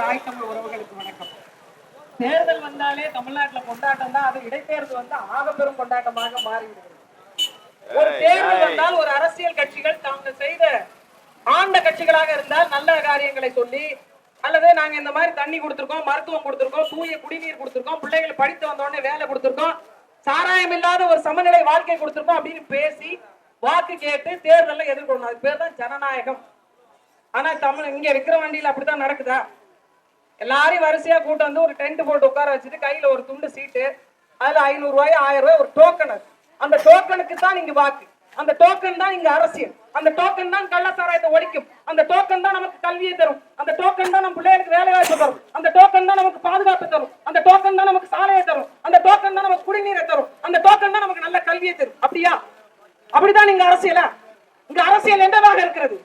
தாய் தமிழ் உறவுகளுக்கு வணக்கம். தேர்தல் வந்தாலே தமிழ்நாட்டுல கொண்டாட்டம் தான். அது இடைத்தேர்தல் வந்து ஆகப்பெரும் கொண்டாட்டமாக மாறிவிடுகிறது. ஒரு தேர்தல் வந்தால் ஒரு அரசியல் கட்சிகள் தாங்கள் செய்த ஆண்ட கட்சிகளாக இருந்தால் நல்ல காரியங்களை சொல்லி அல்லது நாங்க இந்த மாதிரி தண்ணி கொடுத்திருக்கோம் மருத்துவம் கொடுத்திருக்கோம் தூய குடிநீர் கொடுத்திருக்கோம் பிள்ளைகள் படித்து வந்த உடனே வேலை கொடுத்திருக்கோம் சாராயம் இல்லாத ஒரு சமநிலை வாழ்க்கை கொடுத்திருக்கோம் அப்படின்னு பேசி வாக்கு கேட்டு தேர்தலை எதிர்கொள்ளணும். அது பேர் தான் ஜனநாயகம். ஆனா தமிழ் இங்க விக்கிற வண்டியில அப்படித்தான் நடக்குதா? எல்லாரையும் வரிசையா கூட்டு வந்து ஒரு டென்ட் போட்டு உட்கார வச்சுட்டு கையில ஒரு துண்டு சீட்டு அதுல ஐநூறு ரூபாய் ஆயிரம் ரூபாய் ஒரு டோக்கன் அது. அந்த டோக்கனுக்கு தான் நீங்க வாக்கு. அந்த டோக்கன் தான் இங்க அரசியல். அந்த டோக்கன் தான் கள்ளசாராயத்தை ஒழிக்கும். அந்த டோக்கன் தான் நமக்கு கல்வியை தரும். அந்த டோக்கன் தான் நம்ம பிள்ளைகளுக்கு வேலை வாய்ப்பு தரும். அந்த டோக்கன் தான் நமக்கு பாதுகாப்பு தரும். அந்த டோக்கன் தான் நமக்கு சாலையை தரும். அந்த டோக்கன் தான் நமக்கு குடிநீரை தரும். அந்த டோக்கன் தான் நமக்கு நல்ல கல்வியை தரும். அப்படியா? அப்படிதான் நீங்க அரசியலா? இங்க அரசியல் என்னவாக இருக்கிறது?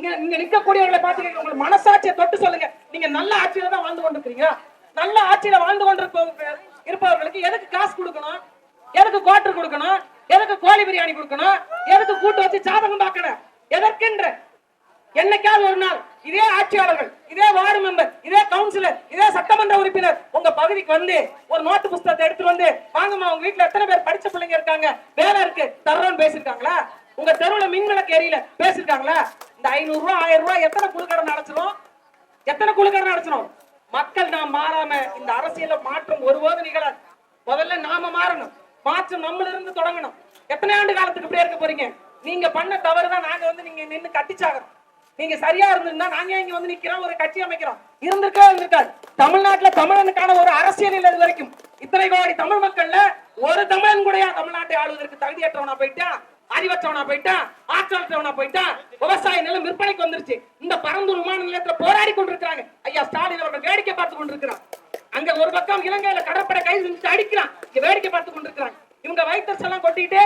இங்க இங்க நிக்கக்கூடியவர்களை பாத்துக்க உங்களுக்கு மனசாட்சியை தொட்டு சொல்லுங்க. நீங்க நல்ல ஆட்சியில தான் வாழ்ந்து கொண்டிருக்கீங்க நல்ல ஆட்சியில வாழ்ந்து கொண்டிருப்ப இருப்பவர்களுக்கு எதுக்கு காசு கொடுக்கணும்? எதுக்கு குவாட்டர் கொடுக்கணும்? எதுக்கு கோழி பிரியாணி கொடுக்கணும்? எதுக்கு கூட்டு வச்சு சாதகம் பார்க்கணும் எதற்கென்ற? என்னைக்காவது ஒரு நாள் இதே ஆட்சியாளர்கள் இதே வார்டு மெம்பர் இதே கவுன்சிலர் இதே சட்டமன்ற உறுப்பினர் உங்க பகுதிக்கு வந்து ஒரு நோட்டு புஸ்தகத்தை எடுத்துட்டு வந்து வாங்கம்மா உங்க வீட்டுல எத்தனை பேர் படிச்ச பிள்ளைங்க இருக்காங்க? வேலை இருக்கு. தர்றோம்னு பேசிருக்காங்களா உங்க தெருவுல மின்விளக்கு எரியல. பேசிருக்காங்களா இந்த ஐநூறு ரூபாய் ஆயிரம் ரூபாய் எத்தனை குழுக்கடன் அடைச்சிரும் எத்தனை குழுக்கடன் அடைச்சிரும் மக்கள் நாம் மாறாம இந்த அரசியல மாற்றம் ஒருபோது நிகழாது. முதல்ல நாம மாறணும். மாற்றம் நம்மள இருந்து தொடங்கணும். எத்தனை ஆண்டு காலத்துக்கு இப்படியே இருக்க போறீங்க? நீங்க பண்ண தவறு தான் நாங்க வந்து நீங்க நின்னு கட்டிச்சாகிறோம் நீங்க சரியா இருந்திருந்தா நாங்க இங்க வந்து நிக்கிறோம்? ஒரு கட்சி அமைக்கிறோம். இருந்திருக்கா இருந்திருக்காது. தமிழ்நாட்டுல தமிழனுக்கான ஒரு அரசியல் இல்லை இது வரைக்கும் இத்தனை கோடி தமிழ் மக்கள்ல ஒரு தமிழன் கூடயா தமிழ்நாட்டை ஆளுவதற்கு தகுதியற்றவனா போயிட்டான் அறிவற்றவனா போயிட்டான் ஆற்றலற்றவனா போயிட்டான். விவசாய நிலம் விற்பனைக்கு வந்துருச்சு. இந்த பரந்தூர் விமான நிலையத்துல போராடி கொண்டிருக்கிறாங்க. ஐயா ஸ்டாலின் அவர்கள் வேடிக்கை பார்த்து கொண்டிருக்கிறான் அங்க ஒரு பக்கம் இலங்கையில கடற்படை கைது செஞ்சு அடிக்கிறான். இங்க வேடிக்கை பார்த்து கொண்டிருக்கிறாங்க. இவங்க வைத்தர்ஸ் எல்லாம் கொட்டிட்டு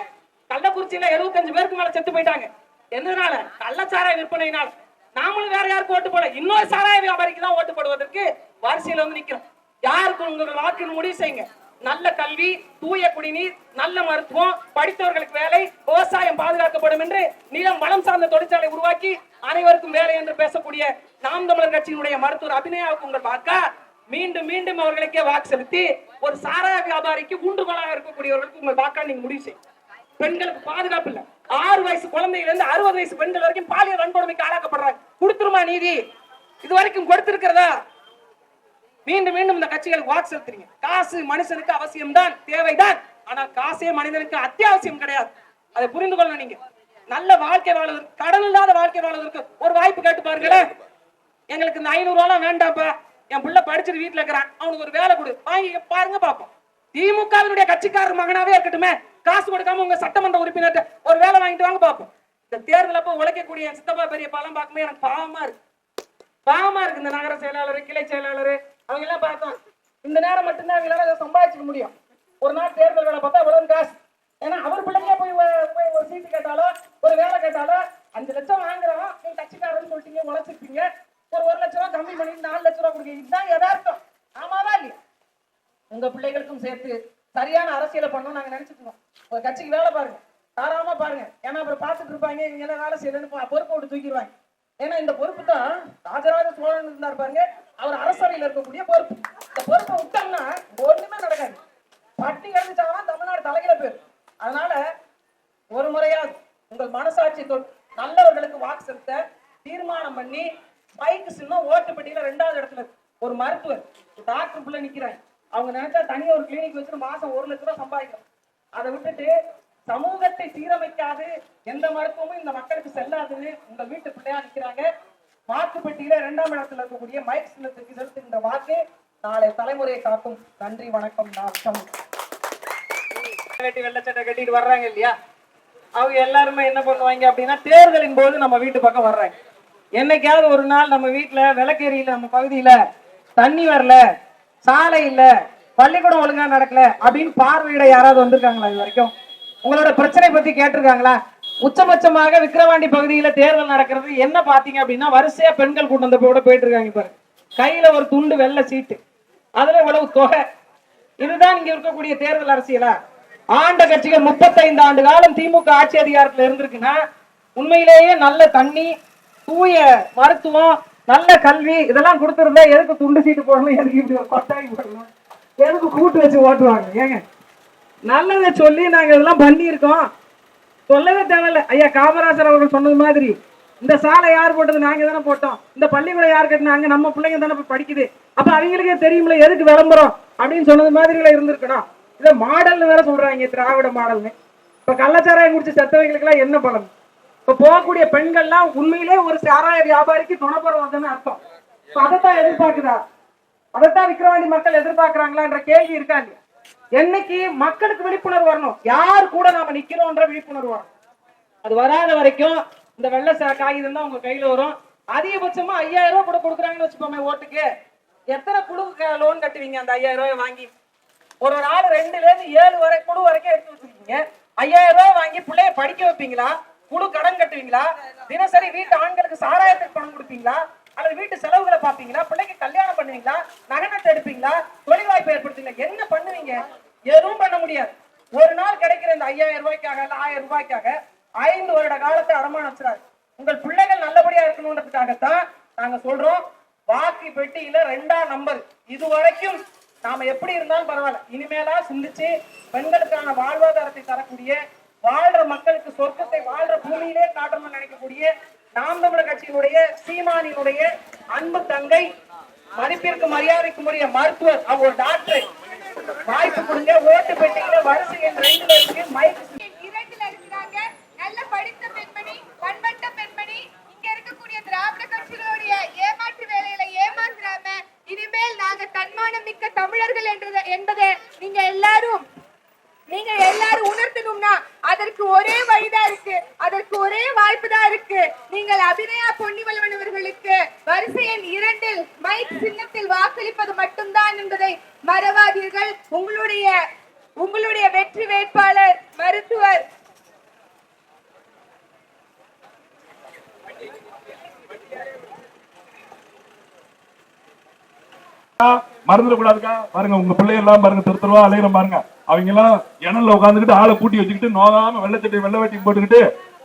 கள்ளக்குறிச்சியில எழுபத்தஞ்சு பேருக்கு மேல செத்து போயிட்டாங்க. எதனால கள்ளச்சாராய விற்பனையினால. நாமளும் வேற யாருக்கு ஓட்டு போட இன்னொரு சாராய வியாபாரிக்கு தான் ஓட்டு போடுவதற்கு வரிசையில வந்து நிக்கிறோம் யாருக்கு உங்களோட வாக்குன்னு முடிவு செய்யுங்க. நல்ல கல்வி தூய குடிநீர் நல்ல மருத்துவம் படித்தவர்களுக்கு வேலை விவசாயம் பாதுகாக்கப்படும் என்று நிலம் வளம் சார்ந்த தொழிற்சாலை உருவாக்கி அனைவருக்கும் வேலை என்று பேசக்கூடிய நாம் தமிழர் கட்சியினுடைய மருத்துவர் அபிநயாவுக்கு உங்கள் வாக்கா? மீண்டும் மீண்டும் அவர்களுக்கே வாக்கு செலுத்தி ஒரு சாராய வியாபாரிக்கு ஊண்டுகோலாக இருக்கக்கூடியவர்களுக்கு உங்கள் வாக்கா நீங்க முடிவு செய்யும் பெண்களுக்கு பாதுகாப்பு இல்ல. ஆறு வயசு குழந்தையில இருந்து அறுபது வயசு பெண்கள் வரைக்கும் பாலியல் வன்கொடுமைக்கு ஆளாக்கப்படுறாங்க. கொடுத்துருமா நீதி? இது வரைக்கும் கொடுத்திருக்கிறதா? மீண்டும் மீண்டும் இந்த கட்சிகளுக்கு வாக்கு செலுத்துறீங்க. காசு மனுஷனுக்கு அவசியம்தான் தேவைதான். ஆனா காசே மனிதனுக்கு அத்தியாவசியம் கிடையாது. அதை புரிந்து கொள்ளணும் நீங்க. நல்ல வாழ்க்கை வாழ்வதற்கு கடன் இல்லாத வாழ்க்கை வாழ்வதற்கு ஒரு வாய்ப்பு கேட்டு பாருங்களேன் எங்களுக்கு இந்த ஐநூறு ரூபாய் வேண்டாம்ப்பா. என் புள்ள படிச்சுட்டு வீட்டுல இருக்கிறான். அவனுக்கு ஒரு வேலை கொடு. வாங்கி பாருங்க பாப்போம். திமுகவினுடைய கட்சிக்காரர் மகனாவே இருக்கட்டுமே. காசு கொடுக்காம உங்க சட்டமன்ற உறுப்பினர்கிட்ட ஒரு வேலை வாங்கிட்டு வாங்க பாப்போம். இந்த தேர்தல் அப்ப உழைக்கக்கூடிய என் சித்தப்பா பெரிய பலம் பார்க்கும்போது எனக்கு பாவமா இருக்கு. பாவமா இருக்கு இந்த நகர செயலாளர் கிளை செயலாளர். அவங்க எல்லாம் பார்த்தோம் இந்த நேரம் மட்டும்தான் அவங்களால அதை சம்பாதிச்சுக்க முடியும். ஒரு நாள் தேர்தல் வேலை பார்த்தா இவ்வளவு காசு. ஏன்னா அவர் பிள்ளைங்க போய் போய் ஒரு சீட்டு கேட்டாலோ ஒரு வேலை கேட்டாலோ அஞ்சு லட்சம் வாங்குறோம் நீங்க கட்சிக்காரன்னு சொல்லிட்டீங்க உழைச்சிருப்பீங்க. ஒரு ஒரு லட்ச ரூபா கம்மி பண்ணி நாலு லட்ச ரூபா கொடுக்க இதுதான் யதார்த்தம். ஆமாவா இல்லையா? உங்க பிள்ளைகளுக்கும் சேர்த்து சரியான அரசியலை பண்ணணும் நாங்க நினைச்சிருக்கோம் ஒரு கட்சிக்கு வேலை பாருங்க. தாராளமா பாருங்க. ஏன்னா அப்புறம் பார்த்துட்டு இருப்பாங்க இவங்க எல்லாம் வேலை செய்யலன்னு பா- பொறுப்பை விட்டு தூக்கிடுவாங்க. ஏன்னா இந்த பொறுப்பு தான் ராஜராஜ சோழன் இருந்தார் பாருங்க. அவர் அரசவையில் இருக்கக்கூடிய பொறுப்பு. இந்த பொறுப்பை விட்டோம்னா ஒண்ணுமே நடக்காது. பட்டி எழுந்துச்சாங்கன்னா தமிழ்நாடு தலையில பேர் அதனால ஒரு முறையாவது உங்கள் மனசாட்சி நல்லவர்களுக்கு வாக்கு செலுத்த தீர்மானம் பண்ணி பைக்கு சின்னம் ஓட்டு பெட்டியில ரெண்டாவது இடத்துல ஒரு மருத்துவர் ஒரு டாக்டர் பிள்ளை நிக்கிறாங்க அவங்க நினைச்சா தனியாக ஒரு கிளினிக் வச்சுட்டு மாசம் ஒரு லட்ச ரூபாய் சம்பாதிக்கிறோம் அதை விட்டுட்டு சமூகத்தை சீரமைக்காது எந்த மருத்துவமும் இந்த மக்களுக்கு செல்லாதுன்னு உங்க வீட்டு பிள்ளையா நிக்கிறாங்க. வாக்கு பெட்டியில இரண்டாம் இடத்துல இருக்கக்கூடிய மைக் சின்னத்துக்கு செலுத்துகின்ற வாக்கு நாளை தலைமுறையை காக்கும். நன்றி வணக்கம் நாக்கம் கட்டி வெள்ளச்சட்டை கட்டிட்டு வர்றாங்க இல்லையா? அவங்க எல்லாருமே என்ன பண்ணுவாங்க அப்படின்னா தேர்தலின் போது நம்ம வீட்டு பக்கம் வர்றாங்க. என்னைக்காவது ஒரு நாள் நம்ம வீட்டுல விளக்கேரியில நம்ம பகுதியில தண்ணி வரல சாலை இல்ல பள்ளிக்கூடம் ஒழுங்கா நடக்கல அப்படின்னு பார்வையிட யாராவது வந்திருக்காங்களா இது வரைக்கும்? உங்களோட பிரச்சனை பத்தி கேட்டிருக்காங்களா? உச்சபட்சமாக விக்கிரவாண்டி பகுதியில தேர்தல் நடக்கிறது. என்ன பாத்தீங்க அப்படின்னா வரிசையா பெண்கள் கூட்டம் கூட போயிட்டு இருக்காங்க பாரு. கையில ஒரு துண்டு வெள்ளை சீட்டு. அதுல இவ்வளவு தொகை. இதுதான் இங்க இருக்கக்கூடிய தேர்தல் அரசியலா? ஆண்ட கட்சிகள் முப்பத்தைந்து ஆண்டு காலம் திமுக ஆட்சி அதிகாரத்துல இருந்திருக்குன்னா உண்மையிலேயே நல்ல தண்ணி தூய மருத்துவம் நல்ல கல்வி இதெல்லாம் கொடுத்துருந்தா எதுக்கு துண்டு சீட்டு போடணும்? எதுக்கு இப்படி ஒரு கொட்டாய் போடணும்? எதுக்கு கூட்டு வச்சு ஓட்டுவாங்க? ஏங்க? நல்லதை சொல்லி நாங்கள் இதெல்லாம் பண்ணியிருக்கோம். சொல்லவே தேவையில்ல. ஐயா காமராஜர் அவர்கள் சொன்னது மாதிரி. இந்த சாலை யார் போட்டது? நாங்க தானே போட்டோம். இந்த பள்ளிக்கூடம் யார் கட்டினாங்க? நம்ம பிள்ளைங்க தானே போய் படிக்குது. அப்ப அவங்களுக்கே தெரியுமில்ல எதுக்கு விளம்பரம்? அப்படின்னு சொன்னது மாதிரில இருந்திருக்கணும். இதை மாடல்னு வேற சொல்றாங்க திராவிட மாடல்னு. இப்ப கள்ளச்சாராயம் குடிச்சு செத்தவங்களுக்கு எல்லாம் என்ன பலன்? இப்ப போகக்கூடிய பெண்கள்லாம் உண்மையிலே ஒரு சாராய வியாபாரிக்கு துணைப்படுறதுன்னு அர்த்தம். இப்போ அதைத்தான் எதிர்பார்க்குதா? அதைத்தான் விக்கிரவாண்டி மக்கள் எதிர்பார்க்கறாங்களான்ற கேள்வி இருக்கா இல்லையா என்னைக்கு மக்களுக்கு விழிப்புணர்வு வரணும்? யார் கூட நாம நிக்கிறோம்ன்ற விழிப்புணர்வு வரணும். அது வராத வரைக்கும் இந்த வெள்ளை சா- காகிதம் தான் உங்க கையில வரும். அதிகபட்சமா ஐயாயிரம் ரூபாய் கூட கொடுக்குறாங்கன்னு வச்சுப்போமே ஓட்டுக்கு. எத்தனை குழு லோன் கட்டுவீங்க அந்த ஐயாயிரம் ரூபாய் வாங்கி? ஒரு ஒரு ஆள் ரெண்டுல இருந்து ஏழு வரை குழு வரைக்கும் எடுத்து வச்சிருக்கீங்க. ஐயாயிரம் ரூபாய் வாங்கி பிள்ளைய படிக்க வைப்பீங்களா? குழு கடன் கட்டுவீங்களா? தினசரி வீட்டு ஆண்களுக்கு சாராயத்துக்கு பணம் கொடுப்பீங்களா? அல்லது வீட்டு செலவுகளை பார்ப்பீங்களா? பிள்ளைக்கு கல்யாணம் பண்ணுவீங்களா? நகனத்தை எடுப்பீங்களா? தொழில் வாய்ப்பு ஏற்படுத்துவீங்களா? என்ன பண்ணுவீங்க? எதுவும் பண்ண முடியாது. ஒரு நாள் கிடைக்கிற இந்த ஐயாயிரம் ரூபாய்க்காக இல்ல ஆயிரம் ரூபாய்க்காக ஐந்து வருட காலத்தை அடமானம் வச்சுறாரு உங்கள் பிள்ளைகள் நல்லபடியா இருக்கணும்ன்றதுக்காகத்தான் நாங்க சொல்றோம். வாக்கு பெட்டியில ரெண்டாம் நம்பர். இது வரைக்கும் நாம எப்படி இருந்தாலும் பரவாயில்ல. இனிமேலா சிந்திச்சு பெண்களுக்கான வாழ்வாதாரத்தை தரக்கூடிய வாழ்ற மக்களுக்கு சொர்க்கத்தை வாழ்ற பூமியிலே காட்டணும்னு நினைக்கக்கூடிய நாம் தமிழர் கட்சியினுடைய சீமானினுடைய அன்பு தங்கை மதிப்பிற்கு மரியாதைக்கு உரிய மருத்துவர் அவங்க ஒரு டாக்டர். வாய்ப்பு கொடுங்க ஓட்டு பெட்டியில வரிசை எண் ரெண்டுல இருக்கு மைக் இரண்டுல இருக்கிறாங்க. நல்ல படித்த பெண்மணி பண்பட்ட பெண்மணி இங்க இருக்கக்கூடிய திராவிட கட்சிகளுடைய ஏமாற்று வேலையில ஏமாற்றாம இனிமேல் நாங்க தன்மானம் மிக்க தமிழர்கள் என்றது என்பதை நீங்க எல்லாரும் நீங்க எல்லாரும் உணர்த்தணும்னா அதற்கு ஒரே வழிதான் இருக்கு. அதற்கு ஒரே வாய்ப்பு தான் இருக்கு. நீங்கள் அபிநயா பொன்னிவல்வன் அவர்களுக்கு வரிசை எண் இரண்டில் மைக் சின்னத்தில் வாக்களிப்பது மட்டும்தான் என்பதை மறவாதீர்கள். உங்களுடைய உங்களுடைய வெற்றி வேட்பாளர் மருத்துவர். மறந்துடக்கூடாதுக்கா. பாருங்க உங்க பிள்ளையெல்லாம் பாருங்க திருத்தருவா தெருவா அலையிற பாருங்க. அவங்க எல்லாம் இணல்ல உட்காந்துக்கிட்டு ஆளை கூட்டி வச்சுக்கிட்டு நோகாம வெள்ளச்சட்டை வெள்ளை வெட்டி போட்டுக்கிட்டு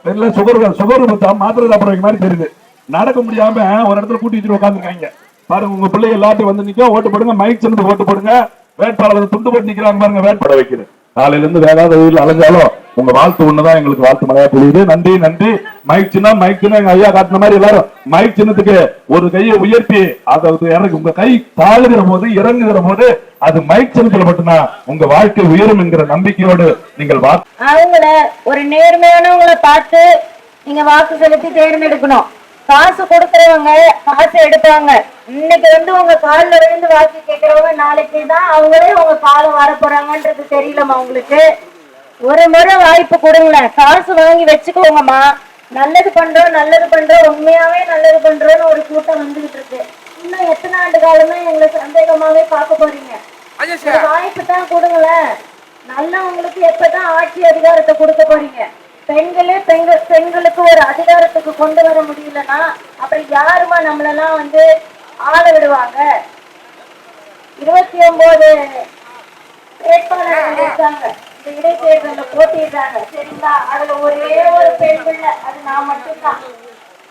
வெளில சுகர் சுகர் மாத்திரை சாப்பிட்ற மாதிரி தெரியுது. நடக்க முடியாம ஒரு இடத்துல கூட்டி வச்சுட்டு உட்காந்துருக்காங்க பாருங்க உங்க பிள்ளை எல்லாத்தையும் வந்து நிற்கும் ஓட்டு போடுங்க மைக் சேர்ந்து ஓட்டு போடுங்க. வேட்பாளர் துண்டு போட்டு நிக்கிறாங்க பாருங்க வேட்பாளர் வைக்கிறேன் காலையில இருந்து வேகாத வெயில் அலைஞ்சாலும் உங்க வாழ்த்து ஒண்ணுதான் எங்களுக்கு வாழ்த்து மழையா பொழியுது. நன்றி நன்றி. மைக் சின்னம் மைக் சின்ன எங்க ஐயா காட்டின மாதிரி எல்லாரும். மைக் சின்னத்துக்கு ஒரு கையை உயர்த்தி அதாவது இறங்கு உங்க கை தாழுகிற போது இறங்குகிற போது அது மைக் சின்னத்துல மட்டும்தான். உங்க வாழ்க்கை உயரும் என்கிற நம்பிக்கையோடு நீங்கள் வாக்கு அவங்கள ஒரு நேர்மையானவங்கள பார்த்து நீங்க வாக்கு செலுத்தி தேர்ந்தெடுக்கணும். காசு கொடுக்கறவங்க காசு எடுப்பாங்க. இன்னைக்கு வந்து உங்க கால்ல விழுந்து வாக்கு கேட்கறவங்க நாளைக்கு தான் அவங்களே உங்க கால வர போறாங்கன்றது தெரியலமா உங்களுக்கு. ஒரு முறை வாய்ப்பு கொடுங்களேன். காசு வாங்கி வச்சுக்கோங்கம்மா. நல்லது பண்றோம் நல்லது பண்றோம். உண்மையாவே நல்லது பண்றோம்னு ஒரு கூட்டம் வந்துகிட்டு இருக்கு. இன்னும் எத்தனை ஆண்டு காலமே எங்களை சந்தேகமாவே பார்க்க போறீங்க? வாய்ப்பு தான் கொடுங்களேன். நல்லவங்களுக்கு எப்பதான் ஆட்சி அதிகாரத்தை கொடுக்க போறீங்க? பெண்களே பெண்கள் பெண்களுக்கு ஒரு அதிகாரத்துக்கு கொண்டு வர முடியலன்னா அப்புறம் யாருமா நம்மளெல்லாம் வந்து ஆள விடுவாங்க? இருபத்தி ஒன்பது வேட்பாளர்கள் இருக்காங்க. இடைத்தேர்தல போட்டிடுறாங்க சரிங்களா? அதுல ஒரே ஒரு பெண் பிள்ளை அது நான் மட்டும்தான்.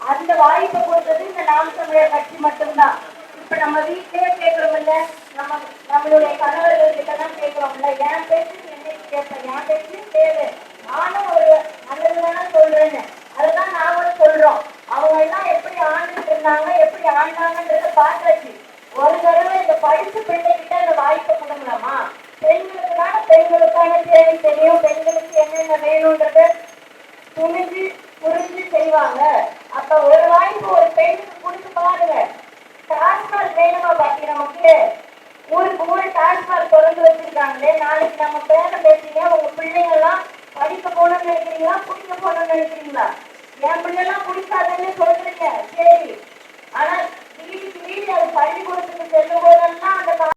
அந்த வாய்ப்பை கொடுத்தது இந்த நாம் தமிழர் கட்சி மட்டும்தான். இப்ப நம்ம வீட்டிலேயே கேட்கறோம்ல நம்ம நம்மளுடைய கணவர்கள் கிட்ட தான் கேட்கறோம்ல என் பேச்சு என்னைக்கு கேட்பேன் என் பேச்சு தேவை. நானும் ஒரு நல்லதுதானே சொல்றேன்னு. அதுதான் நாங்களும் சொல்றோம். அவங்க எல்லாம் எப்படி ஆண்டுட்டு இருந்தாங்க எப்படி ஆண்டாங்கன்றத பார்த்தாச்சு. ஒரு தடவை இந்த படிச்ச பிள்ளைகிட்ட அந்த வாய்ப்பை கொடுங்களாமா பெண்களுக்கான பெண்களுக்கான தேவை தெரியும். பெண்களுக்கு என்னென்ன வேணும்ன்றது துணிஞ்சு புரிஞ்சு செய்வாங்க. அப்ப ஒரு வாய்ப்பு ஒரு பெண்ணுக்கு கொடுத்து பாருங்க. டாஸ்மாக் வேணுமா பாட்டி நமக்கு? ஊருக்கு ஊர் டாஸ்மாக் திறந்து வச்சிருக்காங்களே. நாளைக்கு நம்ம பேர பேசுறீங்க. உங்க பிள்ளைங்க எல்லாம் படிக்க போகணும்னு நினைக்கிறீங்களா? குடிக்க போகணும்னு நினைக்கிறீங்களா? என் பிள்ளைலாம் குடிக்காதுன்னு சொல்றீங்க. சரி. ஆனா வீட்டுக்கு வீடு அது பள்ளிக்கூடத்துக்கு செல்லும் அந்த